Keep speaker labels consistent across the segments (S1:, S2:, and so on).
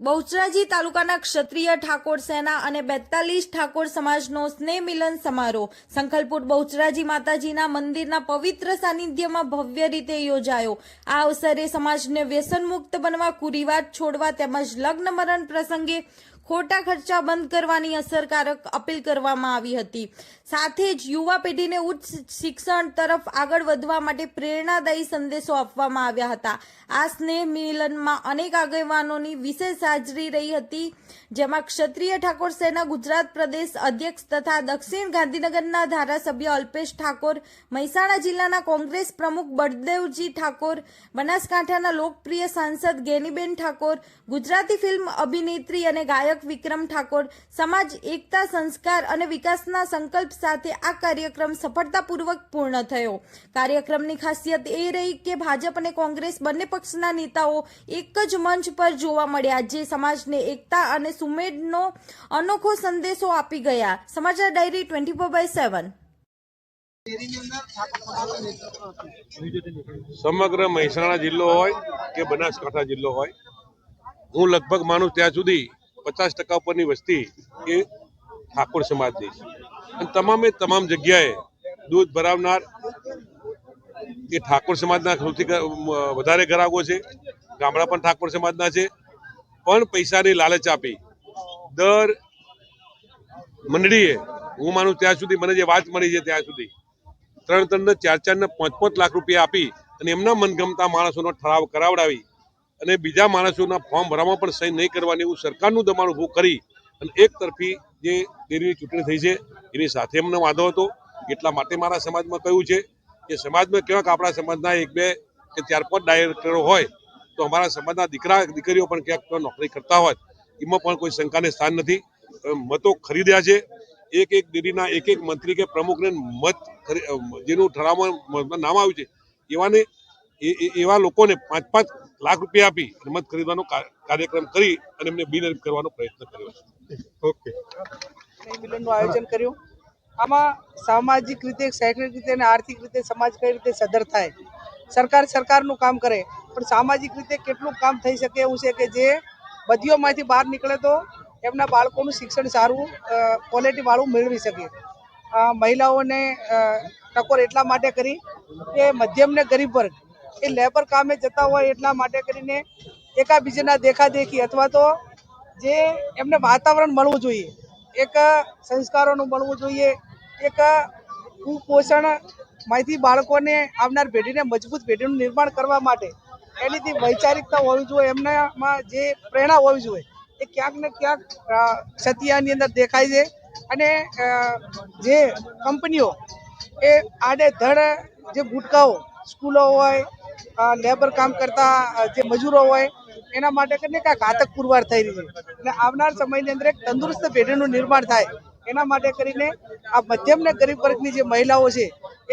S1: બહુચરાજી તાલુકાના ક્ષત્રિય ઠાકોર સેના અને બેતાલીસ ઠાકોર સમાજનો સ્નેહ મિલન સમારોહ સંખલપુર બહુચરાજી માતાજીના મંદિરના પવિત્ર સાનિધ્યમાં ભવ્ય રીતે યોજાયો. આ અવસરે સમાજને વ્યસનમુક્ત બનવા, કુરિવાજ છોડવા તેમજ લગ્ન મરણ પ્રસંગે ખોટા ખર્ચા બંધ કરવાની અસરકારક અપીલ કરવામાં આવી હતી. સાથે જ યુવા પેઢીને ઉચ્ચ શિક્ષણ તરફ આગળ વધવા માટે પ્રેરણાદાયી સંદેશો આપવામાં આવ્યા હતા. આ સ્નેહ મિલનમાં અનેક આગેવાનોની વિશેષ હાજરી રહી હતી, જેમાં ક્ષત્રિય ઠાકોર સેના ગુજરાત પ્રદેશ અધ્યક્ષ તથા દક્ષિણ ગાંધીનગરના ધારાસભ્ય અલ્પેશ ઠાકોર, મહેસાણા જિલ્લાના કોંગ્રેસ પ્રમુખ બળદેવજી ઠાકોર, બનાસકાંઠાના લોકપ્રિય સાંસદ ગેનીબેન ઠાકોર, ગુજરાતી ફિલ્મ અભિનેત્રી અને ગાયક વિક્રમ ઠાકોર સમાજ, એકતા, સંસ્કાર અને વિકાસના સંકલ્પ સાથે આ કાર્યક્રમ સફળતાપૂર્વક પૂર્ણ થયો. કાર્યક્રમની ખાસિયત એ રહી કે ભાજપ અને કોંગ્રેસ બંને પક્ષના નેતાઓ એક જ મંચ પર જોવા મળ્યા, જે સમાજને એકતા અને સુમેળનો અનોખો સંદેશો આપી ગયા. સમાચાર diary twenty four by seven.
S2: સમગ્ર મહેસાણા જિલ્લો હોય કે બનાસકાંઠા જિલ્લો હોય, હું લગભગ માનું ત્યાં સુધી પચાસ ટકા ઉપરની વસ્તી એ ઠાકોર સમાજની છે. અને તમામે તમામ જગ્યાએ દૂધ ભરાવનાર એ ઠાકોર સમાજના સૌથી વધારે ગ્રાહકો છે. ગામડા પણ ઠાકોર સમાજના છે. પણ પૈસાની લાલચ આપી દર મંડળીએ, હું માનું ત્યાં સુધી મને જે વાત મળી છે ત્યાં સુધી, ત્રણ ત્રણ ને ચાર ચાર ને પાંચ પાંચ લાખ રૂપિયા આપી અને એમના મનગમતા માણસોનો ઠરાવ કરાવડાવી અને બીજા માણસોના ફોર્મ ભરવામાં પણ સહી નહીં કરવાની એવું સરકારનું દબાણ ઊભું કરી અને એક તરફી જે ડેરીની ચૂંટણી થઈ છે, એની સાથે એમને વાંધો હતો. એટલા માટે મારા સમાજમાં કહ્યું છે કે સમાજમાં ક્યાંક આપણા સમાજના એક બે કે ચાર પાંચ ડાયરેક્ટરો હોય, તો અમારા સમાજના દીકરા દીકરીઓ પણ ક્યાંક નોકરી કરતા હોય, એમાં પણ કોઈ શંકાને સ્થાન નથી. મતો ખરીદ્યા છે. એક એક ડેરીના એક એક મંત્રી કે પ્રમુખને મત જેનું ઠરાવમાં નામ આવ્યું છે, એવાને એવા લોકોને પાંચ પાંચ લાખ રૂપિયા આપી રમત ખરીદવાનો કાર્યક્રમ કરી અને એમને બિનહરીફ કરવાનો પ્રયત્ન કર્યો છે.
S3: ઓકે. મિલનનું આયોજન કર્યું. આમાં સામાજિક રીતે શૈક્ષણિક રીતે અને આર્થિક રીતે સમાજ કઈ રીતે સદર થાય? સરકાર સરકારનું કામ કરે પણ સામાજિક રીતે કેટલું કામ થઈ શકે એવું છે કે જે બધીઓમાંથી બહાર નીકળે તો એમના બાળકોનું શિક્ષણ સારું ક્વોલિટીવાળું મેળવી શકે. મહિલાઓને અ, ટકોર એટલા માટે કરી કે મધ્યમ ને ગરીબ વર્ગ એ લેબર કામે જતા હોય એટલા માટે કરીને એકાબીજાના દેખાદેખી અથવા તો જે એમને વાતાવરણ મળવું જોઈએ, એક સંસ્કારોનું મળવું જોઈએ, એક કુપોષણમાંથી બાળકોને આવનાર પેઢીને મજબૂત પેઢીનું નિર્માણ કરવા માટે એની જે વૈચારિકતા હોવી જોઈએ, એમનામાં જે પ્રેરણા હોવી જોઈએ, એ ક્યાંક ને ક્યાંક ક્ષતિયાની અંદર દેખાય છે અને જે કંપનીઓ એ આડે ધડ જે ગુટકાઓ સ્કૂલો હોય લેબર કામ કરતા જે મજૂરો હોય, એના માટે કરીને કાંઈક ઘાતક પુરવાર થઈ રહી છે. અને આવનાર સમયની અંદર એક તંદુરસ્ત પેઢીનું નિર્માણ થાય, એના માટે કરીને આ મધ્યમ ને ગરીબ વર્ગની જે મહિલાઓ છે,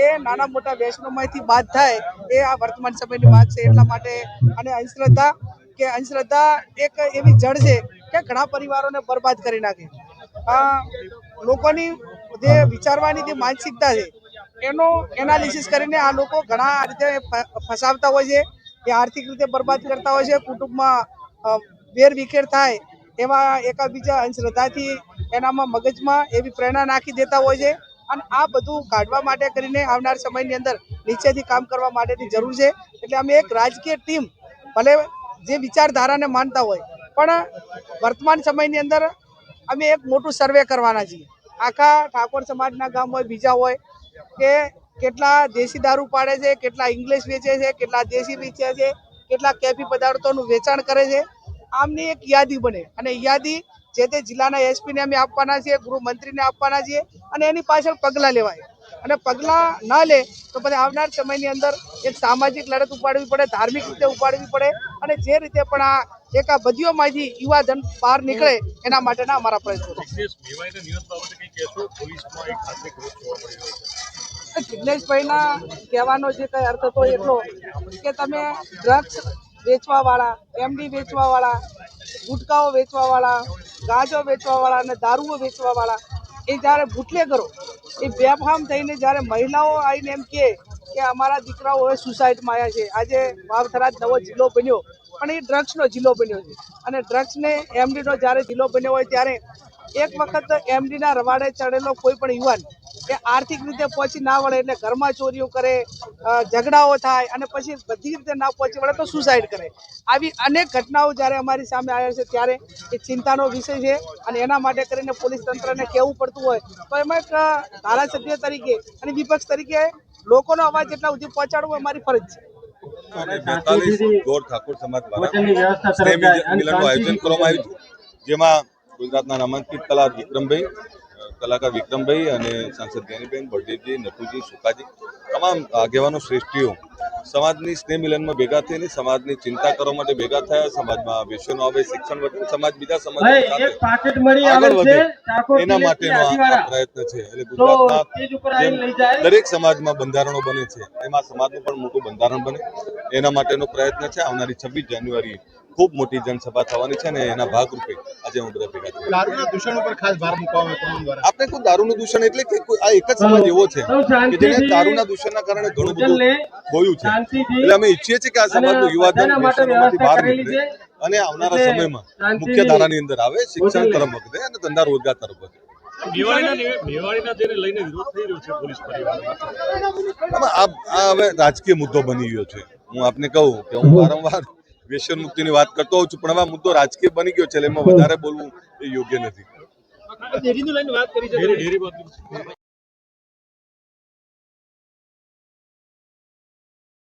S3: એ નાના મોટા વ્યસનોમાંથી બાદ થાય, એ આ વર્તમાન સમયની માંગ છે. એટલા માટે અને અંધશ્રદ્ધા, કે અંધશ્રદ્ધા એક એવી જડ છે કે ઘણા પરિવારોને બરબાદ કરી નાખે. આ લોકોની જે વિચારવાની જે માનસિકતા છે એનો એનાલિસિસ કરીને આ લોકો ઘણા રીતે ફસાવતા હોય છે એ આર્થિક રીતે બરબાદ કરતા હોય છે, કુટુંબમાં વેરવિખેર વેર વિખેર થાય એવા એકાબીજા અંધશ્રદ્ધાથી એનામાં મગજમાં એવી પ્રેરણા નાખી દેતા હોય છે અને આ બધું કાઢવા માટે કરીને આવનાર સમયની અંદર નીચેથી કામ કરવા માટેની જરૂર છે. એટલે અમે એક રાજકીય ટીમ, ભલે જે વિચારધારાને માનતા હોય, પણ વર્તમાન સમયની અંદર અમે એક મોટું સર્વે કરવાના છીએ. આખા ઠાકોર સમાજના ગામ હોય, બીજા હોય કે કેટલા દેશી દારૂ પાડે છે, કેટલા ઇંગ્લિશ વેચે છે, કેટલા દેશી વેચે છે, કેટલા કેફી પદાર્થોનું વેચાણ કરે છે. આમની એક યાદી બને અને યાદી જે તે જિલ્લાના એસપીને અમે આપવાના છીએ, ગૃહમંત્રીને આપવાના છીએ અને એની પાછળ પગલાં લેવાય. અને પગલાં ન લે તો પછી આવનાર સમયની અંદર એક સામાજિક લડત ઉપાડવી પડે, ધાર્મિક રીતે ઉપાડવી પડે અને જે રીતે પણ આ એક આ બધીઓમાંથી યુવાધન બહાર નીકળે એના માટેના અમારા પ્રયત્નો જિગ્નેશભાઈના કહેવાનો જે કંઈ અર્થ હતો એટલો કે તમે ડ્રગ્સ વેચવાવાળા એમડી વેચવાવાળા, ગુટકાઓ વેચવાવાળા, ગાંજો વેચવાવાળા અને દારૂઓ વેચવાવાળા, એ જ્યારે બુટલેગરો એ બેફામ થઈને જ્યારે મહિલાઓ આવીને એમ કહે કે અમારા દીકરાઓ હવે સુસાઇડમાં આવ્યા છે. આજે વાવથરા નવો જિલ્લો બન્યો, પણ એ ડ્રગ્સનો જિલ્લો બન્યો છે. અને ડ્રગ્સને એમડીનો જ્યારે જિલ્લો બન્યો હોય ત્યારે એક વખત એમડીના રવાડે ચડેલો કોઈ પણ યુવાન એ આર્થિક રીતે પહોંચી ના વળે એટલે ઘરમાં ચોરીઓ કરે ઝઘડાઓ થાય અને પછી બધી રીતે ના પહોંચી વળે તો સુસાઇડ કરે. આવી અનેક ઘટનાઓ જ્યારે અમારી સામે આવ્યા છે ત્યારે એ ચિંતાનો વિષય છે અને એના માટે કરીને પોલીસ તંત્રને કહેવું પડતું હોય તો એમાં એક ધારાસભ્ય તરીકે અને વિપક્ષ તરીકે લોકોનો અવાજ એટલા સુધી પહોંચાડવો એ મારી ફરજ છે.
S4: અને બેતાલીસ ગોળ ઠાકોર સમાજ દ્વારા મિલનનું આયોજન કરવામાં આવ્યું જેમાં ગુજરાતના નામાંકિત કલા વિક્રમભાઈ કલાકાર વિક્રમભાઈ અને સાંસદ જ્ઞાનીબેન બળદેવજી નટુજી સુકાજી તમામ આગેવાનો શ્રેષ્ઠીઓ. સમાજની સ્નેહ મિલનમાં ભેગા થઈને સમાજની ચિંતા કરવા માટે ભેગા થયા. સમાજમાં વિશ્વનો આવે શિક્ષણ વધે સમાજ બીજા સમાજ આગળ વધે. એના માટેનો આ- પ્રયત્ન છે. એટલે
S5: જાય.
S4: દરેક સમાજમાં બંધારણો બને છે એમાં સમાજનું પણ મોટું બંધારણ બને. એના માટેનો પ્રયત્ન છે. આવનારી છવ્વીસ જાન્યુઆરી ખૂબ મોટી જનસભા થવાની છે અને એના ભાગરૂપે આજે હું બધા ભેગા થયા.
S6: દારૂના દૂષણ ઉપર ખાસ ભાર મૂકવામાં તમામ દ્વારા?
S4: આપણે કોઈ દારૂનું દૂષણ એટલે કે આ એક જ સમાજ એવો છે કે જેને દારૂના દૂષણના કારણે ઘણું બધું ખોયું છે. એટલે અમે ઈચ્છીએ છીએ કે આ સમાજનું યુવાધન વ્યસનોમાંથી બહાર નીકળે અને આવનારા સમયમાં મુખ્ય ધારાની અંદર આવે શિક્ષણ તરફ વધે અને ધંધા રોજગાર તરફ વધે.
S6: દિવાળીના દિવે- દિવાળીના તેને લઈને વિરોધ થઈ રહ્યો છે પોલીસ પરિવારમાં.
S4: આમાં આ આ હવે રાજકીય મુદ્દો બની ગયો છે. હું આપને કહું કે હું વારંવાર વ્યસન મુક્તિની વાત કરતો હોઉં છું પણ હવે મુદ્દો રાજકીય બની ગયો છે એટલે એમાં વધારે બોલવું એ યોગ્ય નથી.